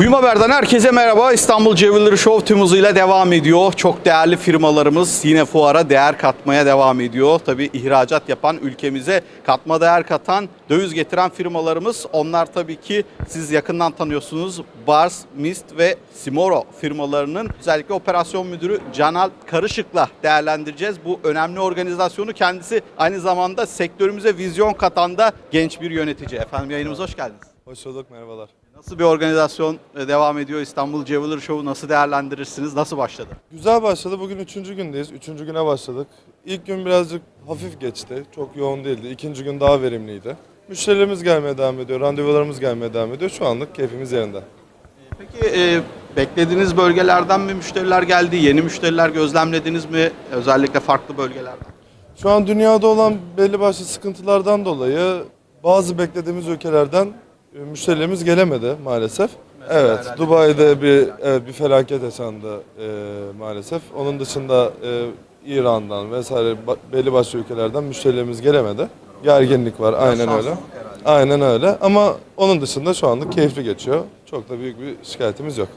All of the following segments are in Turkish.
Kuyum Haber'den herkese merhaba. İstanbul Jewelry Show tüm hızıyla devam ediyor. Çok değerli firmalarımız yine fuara değer katmaya devam ediyor. Tabii ihracat yapan, ülkemize katma değer katan, döviz getiren firmalarımız. Onlar tabii ki siz yakından tanıyorsunuz. Bars, Mist ve Simoro firmalarının özellikle operasyon müdürü Canal Karışık'la değerlendireceğiz. Bu önemli organizasyonu kendisi aynı zamanda sektörümüze vizyon katan da genç bir yönetici. Efendim yayınımıza hoş geldiniz. Hoş bulduk, merhabalar. Nasıl bir organizasyon e, devam ediyor? İstanbul Jewelry Show'u nasıl değerlendirirsiniz? Nasıl başladı? Güzel başladı. Bugün üçüncü gündeyiz. Üçüncü güne başladık. İlk gün birazcık hafif geçti. Çok yoğun değildi. İkinci gün daha verimliydi. Müşterilerimiz gelmeye devam ediyor. Randevularımız gelmeye devam ediyor. Şu anlık keyfimiz yerinde. Peki e, beklediğiniz bölgelerden mi müşteriler geldi? Yeni müşteriler gözlemlediniz mi? Özellikle farklı bölgelerden. Şu an dünyada olan belli başlı sıkıntılardan dolayı bazı beklediğimiz ülkelerden müşterilerimiz gelemedi maalesef. Mesela evet, Dubai'de bir evet, bir felaket yaşandı e, maalesef. Onun dışında e, İran'dan vesaire belli başlı ülkelerden müşterilerimiz gelemedi. Gerginlik var, aynen öyle. Aynen öyle ama onun dışında şu anlık keyifli geçiyor. Çok da büyük bir şikayetimiz yok.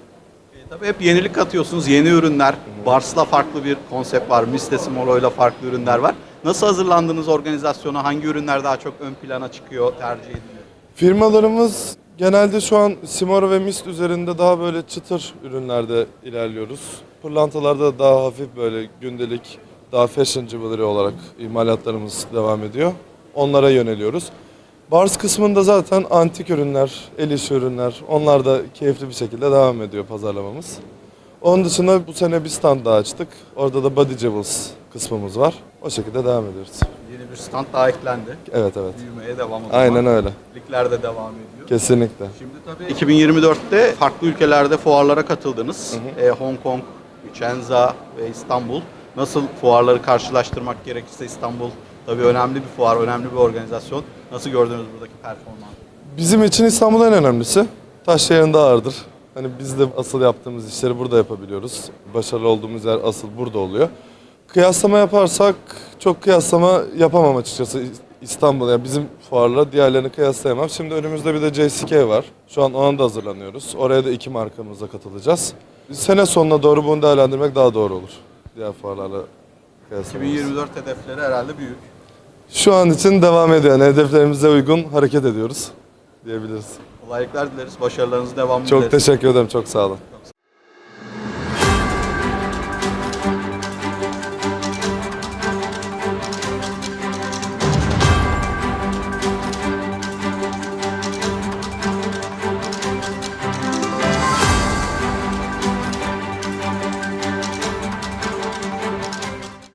E, tabii hep yenilik katıyorsunuz. Yeni ürünler. Bars'la farklı bir konsept var. Mistesi Moro'yla farklı ürünler var. Nasıl hazırlandınız organizasyona? Hangi ürünler daha çok ön plana çıkıyor, tercih ediliyor? Firmalarımız genelde şu an Simoro ve Mist üzerinde daha böyle çıtır ürünlerde ilerliyoruz. Pırlantalarda daha hafif böyle gündelik, daha fashion jewelry olarak imalatlarımız devam ediyor. Onlara yöneliyoruz. Bars kısmında zaten antik ürünler, el işi ürünler, onlar da keyifli bir şekilde devam ediyor pazarlamamız. Onun dışında bu sene bir stand daha açtık. Orada da Body Jewels kısmımız var. O şekilde devam ediyoruz. Yeni bir stand daha eklendi. Evet evet. Büyümeye devam zaman. Aynen öyle. Ligler de devam ediyor. Kesinlikle. Şimdi tabii 2024'te farklı ülkelerde fuarlara katıldınız. Ee, Hong Kong, Shenzhen ve İstanbul. Nasıl fuarları karşılaştırmak gerekirse İstanbul tabii önemli bir fuar, önemli bir organizasyon. Nasıl gördünüz buradaki performansı? Bizim için İstanbul en önemlisi. Taş yerinde ağırdır. Hani biz de asıl yaptığımız işleri burada yapabiliyoruz. Başarılı olduğumuz yer asıl burada oluyor. Kıyaslama yaparsak çok kıyaslama yapamam açıkçası İstanbul. Yani bizim fuarla diğerlerini kıyaslayamam. Şimdi önümüzde bir de JCK var. Şu an ona da hazırlanıyoruz. Oraya da iki markamızla katılacağız. Sene sonuna doğru bunu değerlendirmek daha doğru olur. Diğer fuarlarla kıyaslamamız. 2024 hedefleri herhalde büyük. Şu an için devam ediyor. Yani hedeflerimize uygun hareket ediyoruz diyebiliriz. Kolaylıklar dileriz, başarılarınızın devamını Çok dileriz. teşekkür ederim. Çok sağ olun.